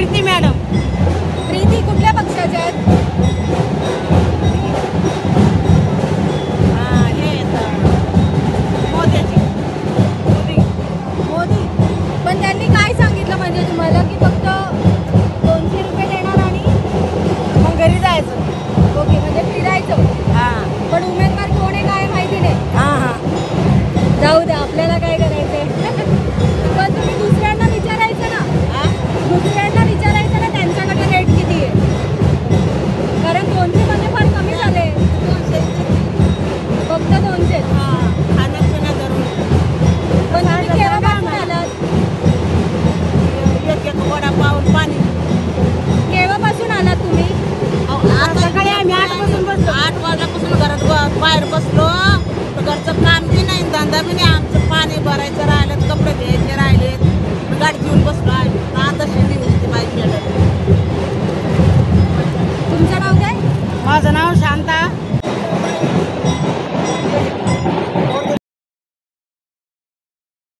Preeti madam. Preeti कुठल्या पक्षाच्या आहेत? मोदी. मोदी. पण त्यांनी काय सांगितलं म्हणजे तुम्हाला की फक्त दोनशे रुपये देणार आणि मग घरी जायचं? ओके म्हणजे फिरायचं. हा. पण उमेदवार कोण आहे काय माहिती नाही. हा हा. जाऊ द्या आपल्याला काय करायचंय? पण तुम्ही दुसऱ्यांना विचारायचं ना. हा? पाणी केव्हापासून आलात तुम्ही? सकाळी आम्ही आठ बसलो. आठ वाजल्यापासून घरात ब- बाहेर बसलो. तर घरचं काम बी नाही धंदा बी नाही. आमचं पाणी भरायचं राहिलं कपडे घ्यायचे राहिलेत. गाडी घेऊन बसलो आम्ही. तर आता शेती होती माझी तुमचं नाव काय? माझं नाव शांता.